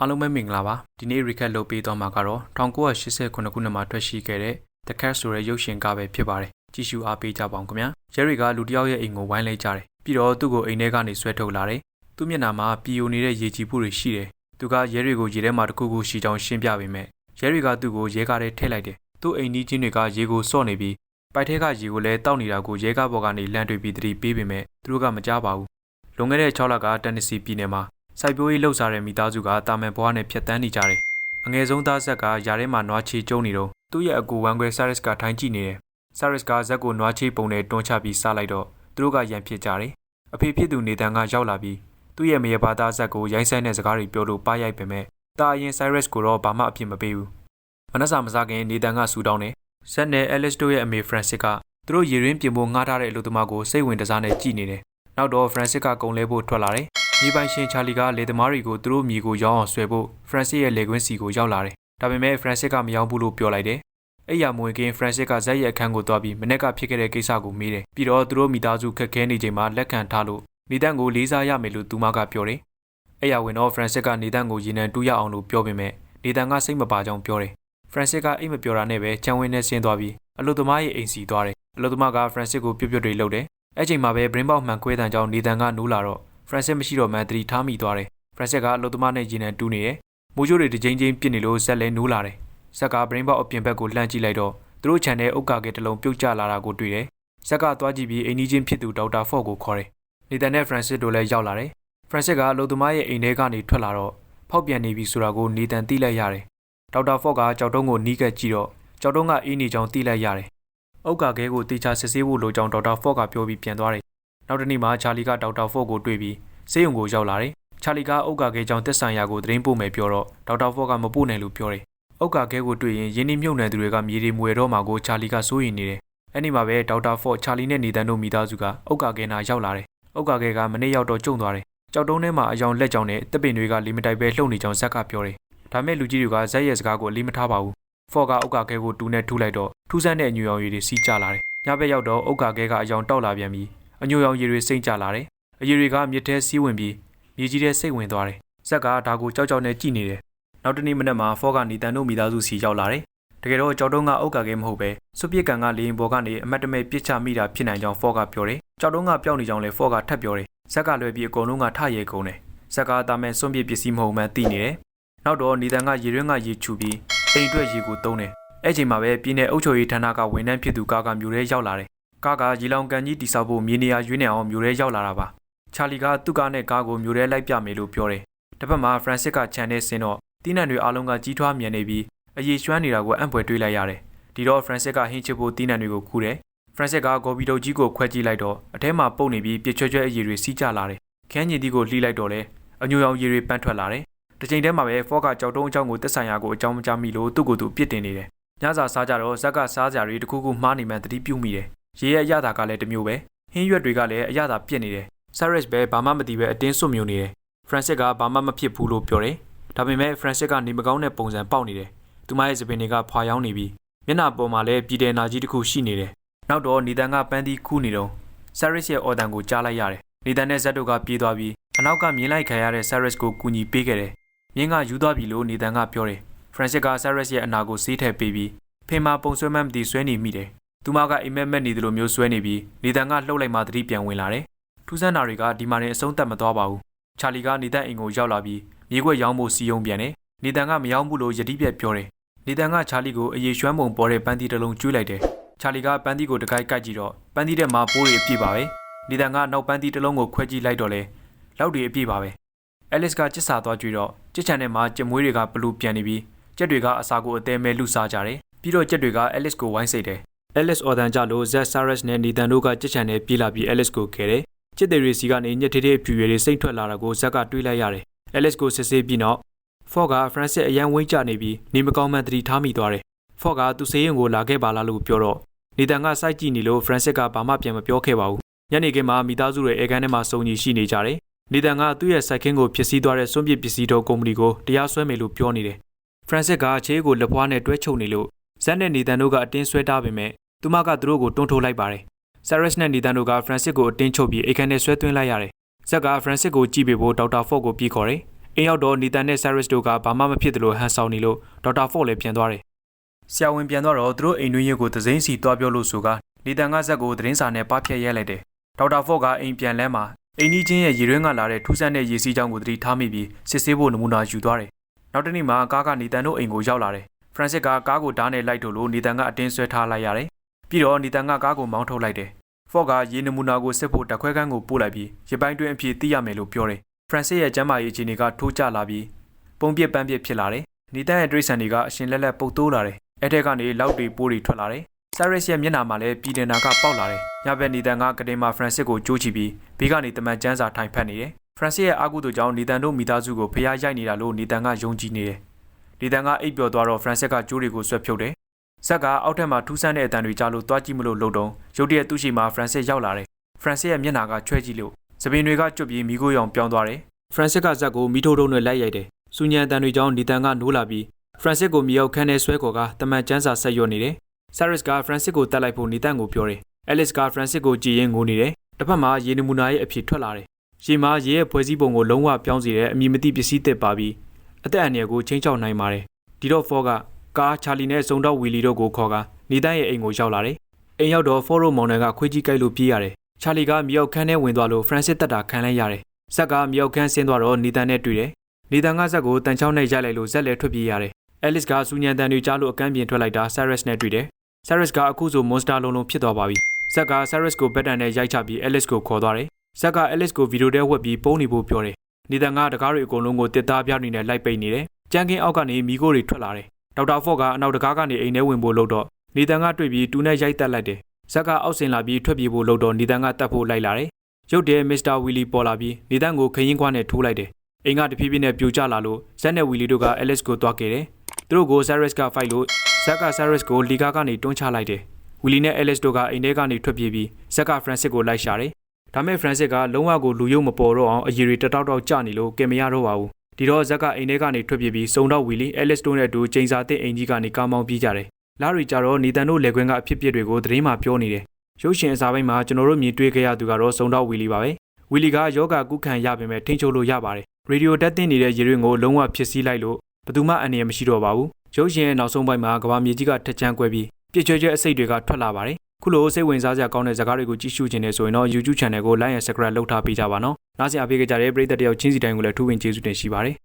အားလုံးပဲမင်္ဂလာပါဒီနေ့ recap လုပ်ပေးသွားမှာကတော့1989ခုနှစ်မှာထွက်ရှိခဲ့တဲ့ The Cat ဆိုတဲ့ရုပ်ရှင်ကပဲဖြစ်ပါတယ်ကြည့်ရှုအားပေးကြပါအောင်ခင်ဗျာရဲရီကလူတစ်ယောက်ရဲ့အိမ်ကိုဝိုင်းလိုက်ကြတယ်ပြီးတော့သူ့ကိုအိမ်ထဲကနေဆွဲထုတ်လာတယ်သူ့မျက်နှာမှာပီယိုနေတဲ့ရေကြည်မှုတွေရှိတယ်သူကရဲရီကိုရေထဲမှာတစ်ခုခုရှိချောင်းရှင်းပြပေးမယ်ရဲရီကသူ့ကိုရဲကားထဲထည့်လိုက်တယ်သူ့အိမ်ကြီးချင်းတွေကရေကိုစော့နေပြီးပိုက်ထဲကရေကိုလည်းတောက်နေတာကိုရဲကားဘော်ကနေလန့်တွေ့ပြီးတတိပေးပေမဲ့သူတို့ကမကြားပါဘူးလွန်ခဲ့တဲ့6လကတန်နစီပြည်နယ်မှာ စိုက်ပျိုးရေးလှုပ်ရှားတဲ့မိသားစုကတာမန်ဘွားနဲ့ဖြတ်တန်းနေကြတယ်။အငယ်ဆုံးသားဆက်ကယာထဲမှာနွားချေကျုံနေတော့သူ့ရဲ့အကူဝမ်းခွဲဆာရစ်ကထိုင်ကြည့်နေတယ်။ဆာရစ်ကဇက်ကိုနွားချေပုံနဲ့တွန်းချပြီးစားလိုက်တော့သူတို့ကရန်ဖြစ်ကြတယ်။အဖေဖြစ်သူနေတန်ကရောက်လာပြီးသူ့ရဲ့မရေပါသားဇက်ကိုရိုင်းဆိုင်တဲ့စကားတွေပြောလို့ပါရိုက်ပေမဲ့တာအရင်ဆာရစ်ကိုတော့ဘာမှအဖြစ်မပေးဘူး။မနက်စာမစားခင်နေတန်ကဆူတောင်းတယ်။ဇက်နဲ့အဲလစ်တို့ရဲ့အမေဖရန်စစ်ကသူတို့ရေရင်းပြင်ဖို့ငှားထားတဲ့အလုပ်သမားကိုစိတ်ဝင်တစားနဲ့ကြည်နေတယ်။နောက်တော့ဖရန်စစ်ကကုံလဲဖို့ထွက်လာတယ်။ မြေပိုင်ရှင်ချာလီကလေသမားတွေကိုသူတို့မြေကိုရောင်းအောင်ဆွဲဖို့ဖရန်စစ်ရဲ့လေကွင်းစီကိုရောက်လာတယ်။ဒါပေမဲ့ဖရန်စစ်ကမရောက်ဘူးလို့ပြောလိုက်တယ်။အဲ့ရမွေကင်းဖရန်စစ်ကဇက်ရဲ့အခန်းကိုသွားပြီးမနေ့ကဖြစ်ခဲ့တဲ့ကိစ္စကိုမေးတယ်။ပြီးတော့သူတို့မိသားစုခက်ခဲနေချိန်မှာလက်ခံထားလို့နေတန်ကိုလေးစားရမယ်လို့သူမကပြောတယ်။အဲ့ရဝင်တော့ဖရန်စစ်ကနေတန်ကိုရေနံတူးရအောင်လို့ပြောပေမဲ့နေတန်ကစိတ်မပါကြောင်းပြောတယ်။ဖရန်စစ်ကအိတ်မပြောတာနဲ့ပဲချန်ဝင်းနဲ့ဆင်းသွားပြီးအလုသမားရဲ့အိမ်စီသွားတယ်။အလုသမားကဖရန်စစ်ကိုပြုတ်ပြုတ်တွေလှုပ်တယ်။အဲ့ချိန်မှာပဲဘရင်းပေါက်မှန်ကွဲတန်ကြောင်းနေတန်ကနိုးလာတော့ ဖရန်စစ်မရှိတော့မှသတိထားမိသွားတယ်။ဖရန်စစ်ကအလုသမားနဲ့ရေနံတူးနေတယ်။မိုးချိုးတွေတစ်ချိန်ချင်းပြစ်နေလို့ဇက်လဲနိုးလာတယ်။ဇက်ကဘရင်းပေါက်အပြင်ဘက်ကိုလှမ်းကြည့်လိုက်တော့သူတို့ခြံထဲဥက္ကာကဲတစ်လုံးပြုတ်ကျလာတာကိုတွေ့တယ်။ဇက်ကသွားကြည့်ပြီးအိမ်ကြီးချင်းဖြစ်သူဒေါက်တာဖော့ကိုခေါ်တယ်။နေတန်နဲ့ဖရန်စစ်တို့လည်းရောက်လာတယ်။ဖရန်စစ်ကအလုသမားရဲ့အိမ်ထဲကနေထွက်လာတော့ဖောက်ပြန်နေပြီဆိုတာကိုနေတန်သိလိုက်ရတယ်။ဒေါက်တာဖော့ကကြောက်တုံးကိုနီးကပ်ကြည့်တော့ကြောက်တုံးကအေးနေကြောင်းသိလိုက်ရတယ်။ဥက္ကာကဲကိုတေချာစစ်ဆေးဖို့လိုကြောင်းဒေါက်တာဖော့ကပြောပြီးပြန်သွားတယ်။ နောက်တစ်နေ့မှာချာလီကဒေါက်တာဖော့ကိုတွေ့ပြီးဆေးရုံကိုရောက်လာတယ်။ချာလီကဥက္ကာကဲကြောင့်တက်ဆန်ရာကိုသတင်းပို့မယ်ပြောတော့ဒေါက်တာဖော့ကမပို့နိုင်လို့ပြောတယ်။ဥက္ကာကဲကိုတွေ့ရင်ရင်းနှီးမြုပ်နှံသူတွေကမြေတွေမွေတော့မှာကိုချာလီကစိုးရိမ်နေတယ်။အဲ့ဒီမှာပဲဒေါက်တာဖော့ချာလီနဲ့နေတန်တို့မိသားစုကဥက္ကာကဲနာရောက်လာတယ်။ဥက္ကာကဲကမနေ့ရောက်တော့ကျုံသွားတယ်။ကြောက်တုံးထဲမှာအယောင်လက်ကြောင်နဲ့တပ်ပင်တွေကလီမတိုက်ပဲလှုပ်နေကြောင်းဇက်ကပြောတယ်။ဒါမဲ့လူကြီးတွေကဇက်ရဲ့စကားကိုအလေးမထားပါဘူး။ဖော့ကဥက္ကာကဲကိုတူနဲ့ထူလိုက်တော့ထူးဆန်းတဲ့အညူရောင်ရည်တွေစီးကျလာတယ်။ညဘက်ရောက်တော့ဥက္ကာကဲကအယောင်တောက်လာပြန်ပြီး အညူရောင်ရည်တွေစိမ့်ကျလာတယ်။အရည်တွေကမြစ်ထဲစီးဝင်ပြီးမြေကြီးထဲစိတ်ဝင်သွားတယ်။ဇက်ကဒါကိုကြောက်ကြောက်နဲ့ကြည့်နေတယ်။နောက်တနေ့မနက်မှာဖော့ကနေတန်တို့မိသားစုစီရောက်လာတယ်။တကယ်တော့ကြောက်တုံးကဥက္ကာကဲမဟုတ်ပဲစွပစ်ကန်ကလေရင်ဘော်ကနေအမတ်တမဲပြစ်ချမိတာဖြစ်နိုင်ကြောင်းဖော့ကပြောတယ်။ကြောက်တုံးကပျောက်နေကြောင်းလည်းဖော့ကထပ်ပြောတယ်။ဇက်ကလွယ်ပြီးအကုန်လုံးကထရဲကုန်တယ်။ဇက်ကတာမဲ့စွန့်ပစ်ပစ္စည်းမဟုတ်မှန်းသိနေတယ်။နောက်တော့နေတန်ကရေရင်းကရေချူပြီးအိမ်အတွက်ရေကိုတုံးတယ်။အဲ့ချိန်မှာပဲပြည်내အုပ်ချုပ်ရေးဌာနကဝန်ထမ်းဖြစ်သူကာကမျိုးရဲရောက်လာတယ်။ ကာကရေလောင်ကန်ကြီးတိဆောက်ဖို့မြေနေရာရွေးနေအောင်မျိုးရဲရောက်လာတာပါ။ချာလီကသူ့ကားနဲ့ကားကိုမျိုးရဲလိုက်ပြမယ်လို့ပြောတယ်။တစ်ဖက်မှာဖရန်စစ်ကခြံထဲဆင်းတော့တီးနှံတွေအားလုံးကကြီးထွားမြန်နေပြီးအရေးရွှမ်းနေတာကိုအံ့ဖွယ်တွေးလိုက်ရတယ်။ဒီတော့ဖရန်စစ်ကဟင်းချစ်ဖို့တီးနှံတွေကိုခူးတယ်။ဖရန်စစ်ကဂေါ်ဘီတုတ်ကြီးကိုခွဲကြည့်လိုက်တော့အထဲမှာပုတ်နေပြီးပြစ်ချွဲချွဲအရည်တွေစီးကျလာတယ်။ခန်းညင်တီကိုလှီးလိုက်တော့လေအညိုရောင်ရည်တွေပန်းထွက်လာတယ်။တစ်ချိန်တည်းမှာပဲဖော့ကကြောက်တုံးအကြောင်းကိုတက်ဆိုင်ရာကိုအကြောင်းမကြားမိလို့သူ့ကိုယ်သူပြစ်တင်နေတယ်။ညစာစားကြတော့ဇက်ကစားကြတွေတခုခုမှားနေမှန်တတိပြုမိတယ်။ ရေရဲ့အရသာကလည်းတစ်မျိုးပဲ။ဟင်းရွက်တွေကလည်းအရသာပြစ်နေတယ်။ Cyrus ပဲဘာမှမသိပဲအတင်းစွတ်မြုံနေတယ်။ Francis ကဘာမှမဖြစ်ဘူးလို့ပြောတယ်။ဒါပေမဲ့ Francis ကနေမကောင်းတဲ့ပုံစံပေါက်နေတယ်။သူမရဲ့စပင်တွေကဖွာရောင်းနေပြီးမျက်နှာပေါ်မှာလည်းပြည်တယ်နာကြီးတစ်ခုရှိနေတယ်။နောက်တော့နေတန်ကပန်းသီးခူးနေတော့ Cyrus ရဲ့အော်တန်ကိုကြားလိုက်ရတယ်။နေတန်နဲ့ဇက်တို့ကပြေးသွားပြီးအနောက်ကမြင်လိုက်ခံရတဲ့ Cyrus ကိုကူညီပေးခဲ့တယ်။မြင်းကယူသွားပြီလို့နေတန်ကပြောတယ်။ Francis က Cyrus ရဲ့အနာကိုဆေးထည့်ပေးပြီးဖေမာပုံဆွဲမှန်းမသိဆွဲနေမိတယ်။ သူမကအိမ်မက်မက်နေတယ်လို့မျိုးဆွဲနေပြီးနေတန်ကလှုပ်လိုက်မှသတိပြန်ဝင်လာတယ်။ထူးဆန်းတာတွေကဒီမှာနေအဆုံးသတ်မသွားပါဘူး။ချာလီကနေတန်အိမ်ကိုရောက်လာပြီးမြေခွက်ရောင်းဖို့စီယုံပြန်တယ်။နေတန်ကမရောင်းဘူးလို့ယတိပြက်ပြောတယ်။နေတန်ကချာလီကိုအယေရွှမ်းပုံပေါ်တဲ့ပန်းတီတစ်လုံးကျွေးလိုက်တယ်။ချာလီကပန်းတီကိုတကိုက်ကိုက်ကြည့်တော့ပန်းတီထဲမှာပိုးတွေအပြည့်ပါပဲ။နေတန်ကနောက်ပန်းတီတစ်လုံးကိုခွဲကြည့်လိုက်တော့လေလောက်တွေအပြည့်ပါပဲ။အဲလစ်ကကြစ်စာသွားကြွေတော့ကြစ်ချန်ထဲမှာကြက်မွေးတွေကဘလူးပြန်နေပြီးကြက်တွေကအစာကိုအသေးမဲလူစားကြတယ်။ပြီးတော့ကြက်တွေကအဲလစ်ကိုဝိုင်းစိတ်တယ်။ အဲလစ်အော်ဒန်ကြလို့ဇက်ဆာရက်နဲ့နီတန်တို့ကကြစ်ချန်နဲ့ပြေးလာပြီးအဲလစ်ကိုခဲတယ်။ကြစ်တွေစီကနေညက်ထေးထေးဖြူရည်တွေစိတ်ထွက်လာတာကိုဇက်ကတွေးလိုက်ရတယ်။အဲလစ်ကိုစစ်ဆေးပြီးနောက်ဖော့ကဖရန်စစ်အရန်ဝိတ်ကြနေပြီးနေမကောင်းမှန်တတိထားမိသွားတယ်။ဖော့ကသူ့ဆေးရုံကိုလာခဲ့ပါလားလို့ပြောတော့နီတန်ကစိုက်ကြည့်နေလို့ဖရန်စစ်ကဘာမှပြန်မပြောခဲ့ပါဘူး။ညနေခင်းမှာမိသားစုတွေအဲကန်ထဲမှာစုံညီရှိနေကြတယ်။နီတန်ကသူ့ရဲ့စိုက်ခင်းကိုဖြစ်စည်းသွားတဲ့စွန့်ပစ်ပစ္စည်းတော်ကုမ္ပဏီကိုတရားစွဲမယ်လို့ပြောနေတယ်။ဖရန်စစ်ကခြေကိုလက်ဖွားနဲ့တွဲချုပ်နေလို့ ဇက်နဲ့နီတန်တို့ကအတင်းဆွဲထားပေမဲ့သူမကသူတို့ကိုတွန်းထိုးလိုက်ပါတယ်။ဆာရက်စ်နဲ့နီတန်တို့ကဖရန်စစ်ကိုအတင်းချုပ်ပြီးအိတ်ခမ်းထဲဆွဲသွင်းလိုက်ရတယ်။ဇက်ကဖရန်စစ်ကိုကြည့်ပေးဖို့ဒေါက်တာဖော့ကိုပြေးခေါ်တယ်။အိမ်ရောက်တော့နီတန်နဲ့ဆာရစ်တို့ကဘာမှမဖြစ်တယ်လို့ဟန်ဆောင်နေလို့ဒေါက်တာဖော့လည်းပြန်သွားတယ်ဆရာဝန်ပြန်သွားတော့သူတို့အိမ်တွင်းရက်ကိုသစိမ်းစီတွားပြောလို့ဆိုကနီတန်ကဇက်ကိုသတင်းစာနဲ့ပဖြတ်ရဲလိုက်တယ်ဒေါက်တာဖော့ကအိမ်ပြန်လဲမှာအိမ်ကြီးချင်းရဲ့ရေရင်းကလာတဲ့ထူးဆန်းတဲ့ရေစီးကြောင်းကိုသတိထားမိပြီးစစ်ဆေးဖို့နမူနာယူသွားတယ်နောက်တစ်နေ့မှာကားကနီတန်တို့အိမ်ကိုရောက်လာတယ် ဖရန်စစ်ကကားကိုဓာတ်နဲ့လိုက်ထုတ်လို့နီတန်ကအတင်းဆွဲထားလိုက်ရတယ်ပြီးတော့နီတန်ကကားကိုမောင်းထုတ်လိုက်တယ်ဖော့ကရေနမူနာကိုစစ်ဖို့တခွဲကန်းကိုပို့လိုက်ပြီးရပိုင်းတွင်းအဖြစ်သိရမယ်လို့ပြောတယ်ဖရန်စစ်ရဲ့ကျမ်းမာရေးအခြေအနေကထိုးကျလာပြီးပုံပြစ်ပန်းပြစ်ဖြစ်လာတယ်နီတန်ရဲ့ဒရိဆန်တွေကအရှင်လက်လက်ပုတ်တိုးလာတယ်အဲ့ထက်ကနေလောက်တွေပိုးတွေထွက်လာတယ်ဆာရစ်ရဲ့မျက်နှာမှာလည်းပြည်တင်နာကပေါက်လာတယ်ညဘက်နီတန်ကကတင်မာဖရန်စစ်ကိုကြိုးချပြီးဘေးကနေတမန်ကျန်းစာထိုင်ဖက်နေတယ်ဖရန်စစ်ရဲ့အာကုသူကြောင့်နီတန်တို့မိသားစုကိုဖျားရိုက်နေတာလို့နီတန်ကယုံကြည်နေတယ် နီတန်ကအိပ်ပျော်သွားတော့ဖရန်စစ်ကကြိုးတွေကိုဆွဲဖြုတ်တယ်ဇက်ကအောက်ထက်မှာထူးဆန်းတဲ့အတန်တွေကြားလို့တွားကြည့်မလို့လှုပ်တော့ရုတ်တရက်သူ့ရှိမှာဖရန်စစ်ရောက်လာတယ်ဖရန်စစ်ရဲ့မျက်နှာကချွဲကြည့်လို့သပင်တွေကကျွတ်ပြီးမိခိုးရောင်ပြောင်းသွားတယ်ဖရန်စစ်ကဇက်ကိုမိထိုးထုံးနဲ့လိုက်ရိုက်တယ်စူညံအတန်တွေကြောင့်နီတန်ကနိုးလာပြီးဖရန်စစ်ကိုမြေရောက်ခန်းထဲဆွဲခေါ်ကတမန်ကျန်းစာဆက်ရွတ်နေတယ်ဆာရစ်ကဖရန်စစ်ကိုတတ်လိုက်ဖို့နီတန်ကိုပြောတယ်အဲလစ်ကဖရန်စစ်ကိုကြည်ရင်ငိုနေတယ်တစ်ဖက်မှာရေနမူနာရဲ့အဖြစ်ထွက်လာတယ်ရေမှာရေရဲ့ဖွဲ့စည်းပုံကိုလုံးဝပြောင်းစေတဲ့အမည်မသိပစ္စည်းသစ်ပါပြီး အသက်အန္တရာယ်ကိုချင်းချောက်နိုင်ပါတယ်ဒီတော့ဖော့ကကားချာလီနဲ့စုံတော့ဝီလီတို့ကိုခေါ်ကနီတန်ရဲ့အိမ်ကိုရောက်လာတယ်အိမ်ရောက်တော့ဖော့ရိုမောင်နယ်ကခွေးကြီးကြိုက်လို့ပြေးရတယ်ချာလီကမြောက်ခန်းထဲဝင်သွားလို့ဖရန်စစ်တက်တာခံလိုက်ရတယ်ဇက်ကမြောက်ခန်းဆင်းသွားတော့နီတန်နဲ့တွေ့တယ်နီတန်ကဇက်ကိုတန်ချောင်းနဲ့ရိုက်လိုက်လို့ဇက်လည်းထွက်ပြေးရတယ်အဲလစ်ကစူညံတန်တွေကြားလို့အကန့်ပြင်ထွက်လိုက်တာဆာရက်စ်နဲ့တွေ့တယ်ဆာရက်စ်ကအခုဆိုမွန်စတာလုံးလုံးဖြစ်သွားပါပြီဇက်ကဆာရက်စ်ကိုဘက်တန်နဲ့ရိုက်ချပြီးအဲလစ်ကိုခေါ်သွားတယ်ဇက်ကအဲလစ်ကိုဗီဒီယိုထဲဝက်ပြီးပုံးနေဖို့ပြောတယ် နီတန်ကတကားတွေအကုန်လုံးကိုတစ်သားပြနေနဲ့လိုက်ပိတ်နေတယ်ကြမ်းကင်းအောက်ကနေမီကိုတွေထွက်လာတယ်ဒေါက်တာဖော့ကအနောက်တကားကနေအိမ်ထဲဝင်ဖို့လုပ်တော့နီတန်ကတွေ့ပြီးတူနဲ့ရိုက်တက်လိုက်တယ်ဇက်ကအောက်ဆင်လာပြီးထွက်ပြေးဖို့လုပ်တော့နီတန်ကတတ်ဖို့လိုက်လာတယ်ရုတ်တရက်မစ္စတာဝီလီပေါ်လာပြီးနီတန်ကိုခရင်ခွားနဲ့ထိုးလိုက်တယ်အိမ်ကတဖြည်းဖြည်းနဲ့ပြိုကျလာလို့ဇက်နဲ့ဝီလီတို့ကအဲလစ်ကိုတွားခဲ့တယ်သူတို့ကိုဆာရက်စ်ကဖိုက်လို့ဇက်ကဆာရက်စ်ကိုလီဂါကနေတွန်းချလိုက်တယ်ဝီလီနဲ့အဲလစ်တို့ကအိမ်ထဲကနေထွက်ပြေးပြီးဇက်ကဖရန်စစ်ကိုလိုက်ရှာတယ် ဒါမဲ့ဖရန်စစ်ကလုံးဝကိုလူယုံမပေါ်တော့အောင်အရီတွေတတောက်တောက်ကျနေလို့ကင်မရတော့ပါဘူးဒီတော့ဇက်ကအိမ်ထဲကနေထွက်ပြေးပြီးစုံတော့ဝီလီအဲလစ်တို့နဲ့အတူချိန်စာတဲ့အိမ်ကြီးကနေကားမောင်းပြေးကြတယ်လာရီကြတော့နီတန်တို့လက်ကွင်းကအဖြစ်အပျက်တွေကိုသတင်းမှပြောနေတယ်ရုပ်ရှင်အစားပိုင်းမှာကျွန်တော်တို့မြင်တွေ့ခဲ့ရသူကတော့စုံတော့ဝီလီပါပဲဝီလီကယောဂကုခံရပေမဲ့ထိန်းချုပ်လို့ရပါတယ်ရေဒီယိုတက်တင်နေတဲ့ရေရင်းကိုလုံးဝဖြစ်စည်းလိုက်လို့ဘယ်သူမှအန္တရာယ်မရှိတော့ပါဘူးရုပ်ရှင်ရဲ့နောက်ဆုံးပိုင်းမှာကဘာမြေကြီးကထက်ချမ်းကွဲပြီးပြစ်ချွဲချွဲအစိတ်တွေကထွက်လာပါတယ် ခုလိုစိတ်ဝင်စားစရာကောင်းတဲ့ဇာတ်ကားတွေကိုကြည့်ရှုခြင်းနဲ့ဆိုရင်တော့ YouTube Channel ကို Like and Subscribe လုပ်ထားပေးကြပါနော်။နားဆင်အားပေးကြတဲ့ပရိသတ်တယောက်ချင်းစီတိုင်းကိုလည်းထူးပင်ကျေးဇူးတင်ရှိပါတယ်